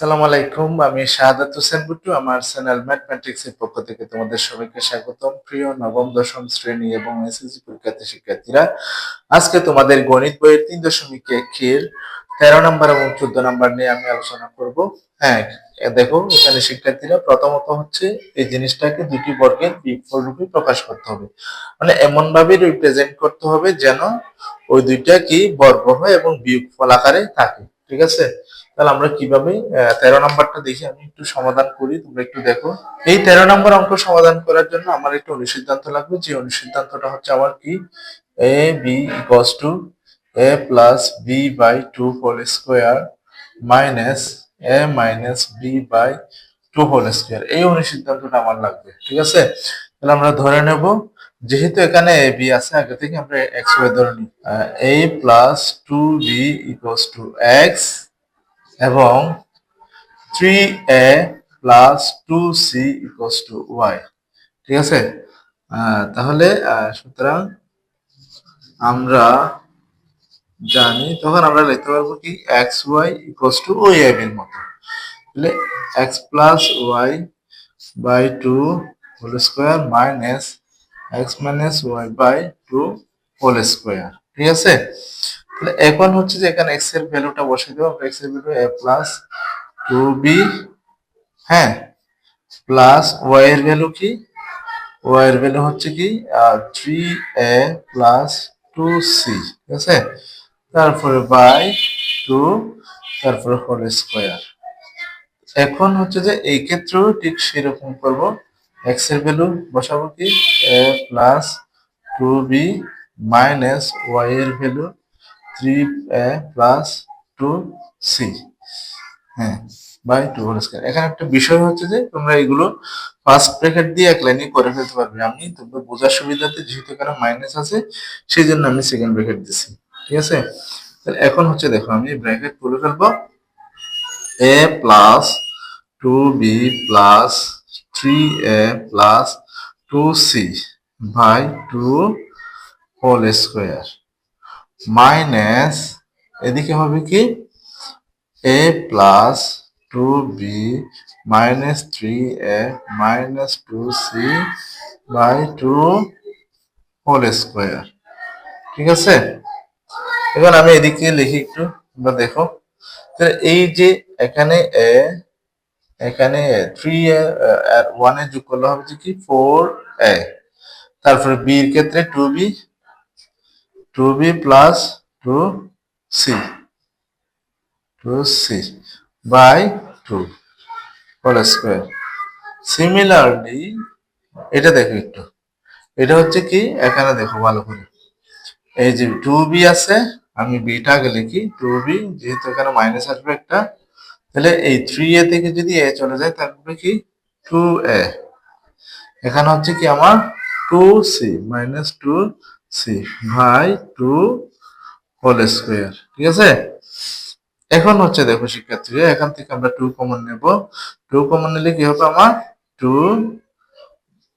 সালাম আলাইকুম। আমি শাহাদাত হোসেন বুট্টু, আমার চ্যানেল ম্যাথমেটিক্স এর পক্ষ থেকে তোমাদের সবাইকে স্বাগতম। প্রিয় নবম, দশম শ্রেণি এবং এসএসসি পরীক্ষার্থী, শিক্ষার্থীরা, আজকে তোমাদের গণিত বইয়ের তিন দশমিক একের তেরো নম্বর এবং চোদ্দ নম্বর নিয়ে আমি আলোচনা করব। হ্যাঁ দেখো, এখানে শিক্ষার্থীরা প্রথমত হচ্ছে এই জিনিসটাকে দুটি বর্গের বিপরীত রূপে প্রকাশ করতে হবে। মানে এমন ভাবে রিপ্রেজেন্ট করতে হবে যেন ওই দুইটা কি বর্গ হয় এবং বিয়োগফল আকারে থাকে, ঠিক আছে? তাহলে আমরা কীভাবে তেরো নম্বরটা দেখি আমি একটু সমাধান করি, তোমরা একটু দেখো। এই তেরো নম্বর অঙ্ক সমাধান করার জন্য আমার একটু অনুসিদ্ধান্ত লাগবে। যে অনুসিদ্ধান্তটা হচ্ছে আমার কি? A B x two A plus B by two whole square minus A minus B by two whole square এই অনুসিদ্ধান্তটা আমার লাগবে, ঠিক আছে? তাহলে আমরা ধরে নেব, যেহেতু এখানে এ বি আছে, আগে থেকে আমরা এক্স ওয়াই ধরে নিই। A plus two b equals two x এবং three a plus two c equals two y ঠিক আছে? তাহলে সুতরাং আমরা জানি, তখন আমরা লিখতে পারব কি এক্স ওয়াই ইকস টু ওই এর মতো। তাহলে x plus y by two whole square minus x minus y by two whole square ঠিক আছে? এখন হচ্ছে যে এখানে এক্সের ভ্যালুটা বসিয়ে দেবো। এক্সের value a plus two b হ্যাঁ? প্লাস ওয়াই এর ভ্যালু কি? ওয়াই এর ভ্যালু হচ্ছে কি? Three a plus two c ঠিক আছে? তারপরে বাই টু তারপরে হোল স্কোয়ার এখন হচ্ছে যে এই ক্ষেত্রেও ঠিক সেরকম করব। এক্সের ভ্যালু বসাবো কি? A plus two b minus y এর value three a plus two c হ্যাঁ বাই টু হোল স্কয়ার এখানে একটা বিষয় হচ্ছে যে, তোমরা এগুলো ফার্স্ট ব্র্যাকেট দিয়ে এক লাইনে করে ফেলতে পারবে। আমি তোমরা বোঝার সুবিধাতে যেহেতু এখানে মাইনাস আছে সেই জন্য আমি সেকেন্ড ব্র্যাকেট দিছি। ঠিক আছে? তাহলে এখন হচ্ছে দেখো, আমি ব্র্যাকেট তুলে ফেলব। A plus two b plus three a plus two c by two whole square minus এদিকে হবে কি? A plus two b minus three a minus two c by two whole square ঠিক আছে? এখন আমি এদিকে লিখি একটু, তোমরা দেখো। এই যে এখানে এ এখানে থ্রি এ ওয়ান যোগ করলে হবে যে কি? ফোর এ তারপরে বি এর ক্ষেত্রে two b two b plus two c two c by two whole square. Similarly এটা দেখো একটু। এটা হচ্ছে কি? এখানে দেখো ভালো করে। এই যে টু বি আছে, আমি বিটা আগে লিখি, টু বি যেহেতু এখানে মাইনাস আসবে একটা, তাহলে এই থ্রি এ থেকে যদি এ চলে যায় তারপরে কি? টু এ এখানে হচ্ছে কি আমার two c minus two c by two whole square, ঠিক আছে? এখন হচ্ছে দেখো শিক্ষার্থীরা এখান থেকে আমরা টু কমন নেব। টু কমন নিলে কি হবে আমার? Two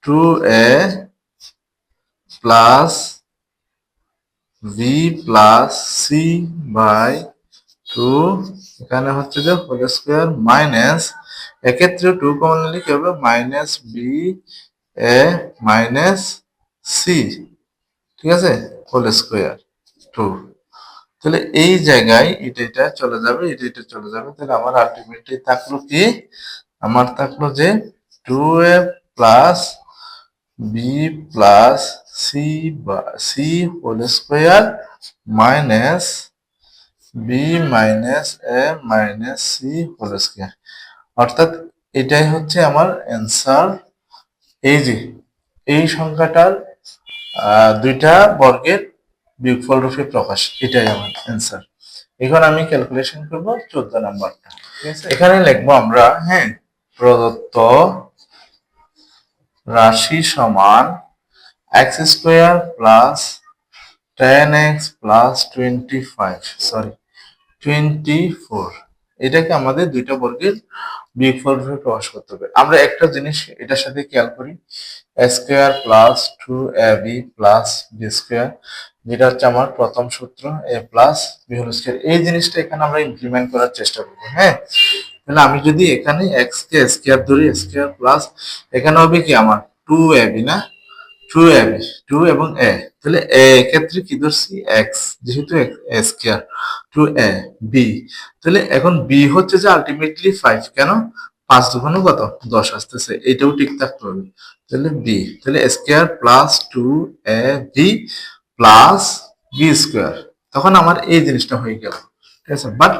two a plus b plus c by two এখানে হচ্ছে যে হোল স্কোয়ার মাইনাস এক্ষেত্রে টু কমন নিলে কি হবে? Minus b a minus c ঠিক আছে? হোল স্কোয়ার টু তাহলে এই জায়গায় এটা এটা চলে যাবে, এটা এটা চলে যাবে। তাহলে আমার আলটিমেটলি থাকল কি? আমার থাকল যে two a plus b plus c বা c whole square minus b minus a minus c whole square অর্থাৎ এটাই হচ্ছে আমার অ্যান্সার এই যে, এই সংখ্যাটার দুইটা বর্গের বিয়োগফল রূপে প্রকাশ। এটাই আমার অ্যান্সার এখন আমি ক্যালকুলেশন করব চোদ্দ নাম্বারটা। এখানে লিখব আমরা হ্যাঁ প্রদত্ত রাশি সমান x square plus ten x plus twenty five sorry twenty four এটাকে আমাদের দুইটা বর্গের বিয়োগফল রূপে প্রকাশ করতে হবে। আমরা একটা জিনিস এটার সাথে খেয়াল করি, square plus two a b plus b square, যেটা হচ্ছে আমার প্রথম সূত্র a plus b whole square. এই জিনিসটা এখানে আমরা ইমপ্লিমেন্ট করার চেষ্টা করব হ্যাঁ? তাহলে আমি যদি এখানে এক্স কে স্কোয়ার ধরি, স্কোয়ার প্লাস, এখানে হবে কি আমার টু এ বি না? টু এ বি টু এবং এ তাহলে এ ক্ষেত্রে কি ধরছি? এক্স যেহেতু স্কোয়ার টু এ বি তাহলে এখন বি হচ্ছে যে আলটিমেটলি ফাইভ কেন? পাঁচ দুগুণ কত? দশ আসতেছে। এটাও ঠিক থাকতে হবে। তাহলে বি তাহলে square plus two a b plus b square তখন আমার এই জিনিসটা হয়ে গেল। ঠিক আছে? বাট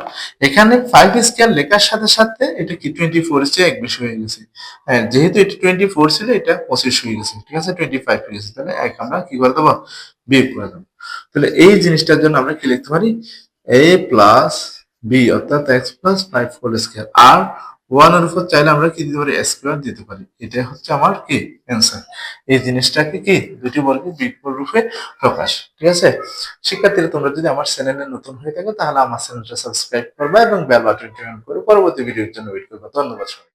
এখানে ফাইভ স্কেল লেখার সাথে সাথে এটা কি টোয়েন্টি ফোর চেয়ে এক বেশি হয়ে গেছে। হ্যাঁ যেহেতু এটা টোয়েন্টি ফোর ছিল, এটা পঁচিশ হয়ে গেছে। ঠিক আছে? টোয়েন্টি ফাইভ হয়ে গেছে। তাহলে এক আমরা কি করে দেবো? বিয়োগ করে দেবো। তাহলে এই জিনিসটার জন্য আমরা কি লিখতে পারি? এ প্লাস বি অর্থাৎ x plus five whole square আর ওয়ানের উপর চাইলে আমরা কি দিতে পারি? স্কোয়ার দিতে পারি। এটা হচ্ছে আমার কি অ্যান্সার এই জিনিসটাকে কি দুটি বর্গে বিপুল রূপে প্রকাশ। ঠিক আছে? শিক্ষার্থীরা, তোমরা যদি আমার চ্যানেলে নতুন হয়ে থাকো, তাহলে আমার চ্যানেলটা সাবস্ক্রাইব করবা এবং বেল বাটনটি অন করে পরবর্তী ভিডিওর জন্য ওয়েট করবা। ধন্যবাদ